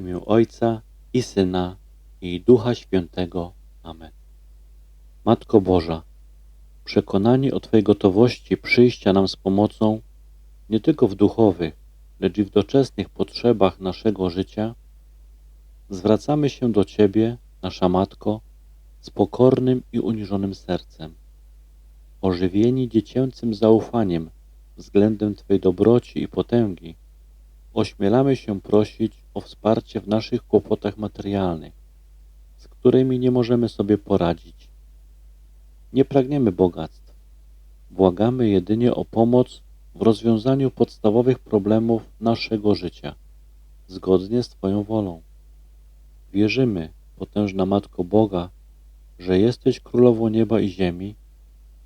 imię Ojca i Syna i Ducha Świętego. Amen. Matko Boża, przekonani o Twojej gotowości przyjścia nam z pomocą nie tylko w duchowych, lecz i w doczesnych potrzebach naszego życia, zwracamy się do Ciebie, nasza Matko, z pokornym i uniżonym sercem. Ożywieni dziecięcym zaufaniem względem Twojej dobroci i potęgi, ośmielamy się prosić o wsparcie w naszych kłopotach materialnych, z którymi nie możemy sobie poradzić. Nie pragniemy bogactw, błagamy jedynie o pomoc w rozwiązaniu podstawowych problemów naszego życia, zgodnie z Twoją wolą. Wierzymy, potężna Matko Boga, że jesteś Królową Nieba i Ziemi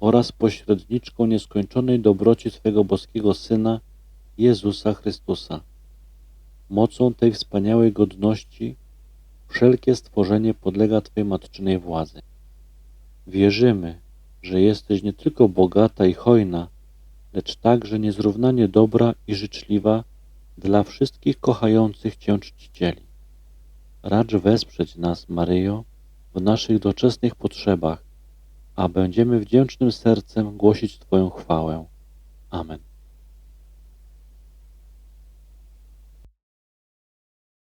oraz pośredniczką nieskończonej dobroci Twego boskiego Syna, Jezusa Chrystusa. Mocą tej wspaniałej godności wszelkie stworzenie podlega Twojej matczynej władzy. Wierzymy, że jesteś nie tylko bogata i hojna, lecz także niezrównanie dobra i życzliwa dla wszystkich kochających Cię czcicieli. Racz wesprzeć nas, Maryjo, w naszych doczesnych potrzebach, a będziemy wdzięcznym sercem głosić Twoją chwałę. Amen.